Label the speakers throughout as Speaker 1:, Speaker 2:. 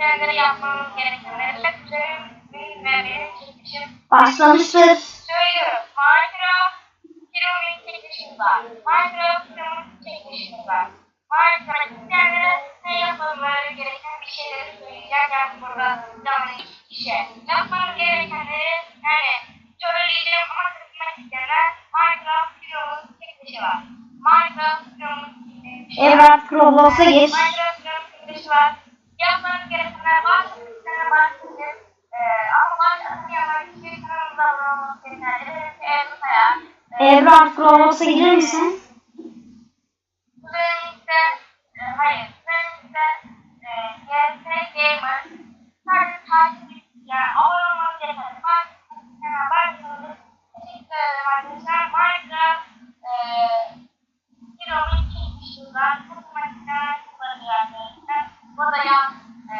Speaker 1: isteyenlere yapmamız gerekenleri bir ve benim çekmişim.
Speaker 2: Başlamıştır.
Speaker 1: Söylüyorum. Minecraft Hero'nun çekmişim var. Minecraft Hero'nun çekmişim var. Minecraft isteyenlere ne yapmaları gereken bir şeyleri söyleyeceğim. Yani burada canlı işe. Yapmanız gerekenleri yani söyleyeceğim ama kısmet isteyenler Minecraft Hero'nun çekmişi var. Minecraft Hero'nun çekmişi var.
Speaker 2: Evrak Roblox'a gir.
Speaker 1: Minecraft Hero'nun çekmişi var. Yapmanız gerekenler var. Sizlere bahsedeceğiz.
Speaker 2: Evrak Roblox'a girer misin?
Speaker 1: Kuzenimizde, e, hayır, kuzenimizde e, GS Gamer sadece takip yani abone olmanız gereken takipçilerine başlıyoruz. Teşekkür ederim arkadaşlar. Minecraft e, Hero'nun çekmişinden çok makineler kullanıyor arkadaşlar. Burada yan e,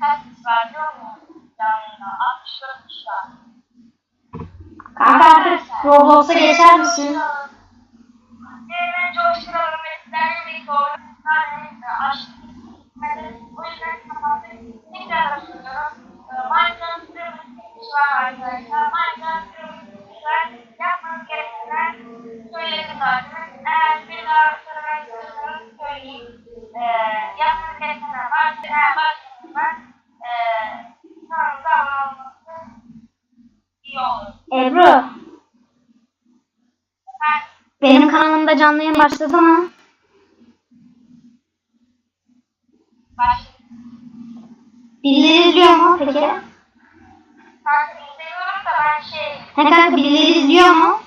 Speaker 1: kaç kişi var diyor mu? Canlı 64 kişi var.
Speaker 2: Kanka artık Roblox'a geçer misin?
Speaker 1: Yeniden coşturalım ve sizlerle birlikte oyunlarla açtık. O yüzden kapatıp tekrar başlıyorum. Minecraft sürümün çekişi var arkadaşlar. Minecraft sürümün çekişi var. Yapmanız gerekenler söyledim zaten. Eğer bir daha
Speaker 2: Ebru,
Speaker 1: Ben
Speaker 2: benim kanalımda canlı yayın mı?
Speaker 1: başlıyorum.
Speaker 2: Birileri izliyor mu peki?
Speaker 1: Kanka izliyorum da ben
Speaker 2: He kanka birileri izliyor mu?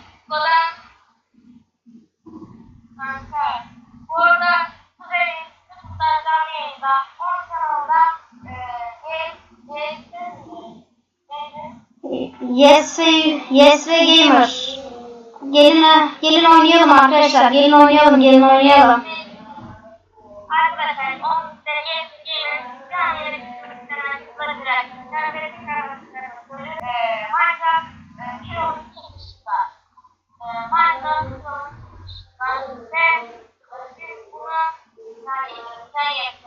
Speaker 1: Kanka
Speaker 2: Yes ve Yes ve Gamer. Gelin gelin oynayalım arkadaşlar. Gelin oynayalım, gelin oynayalım.
Speaker 1: Thank you.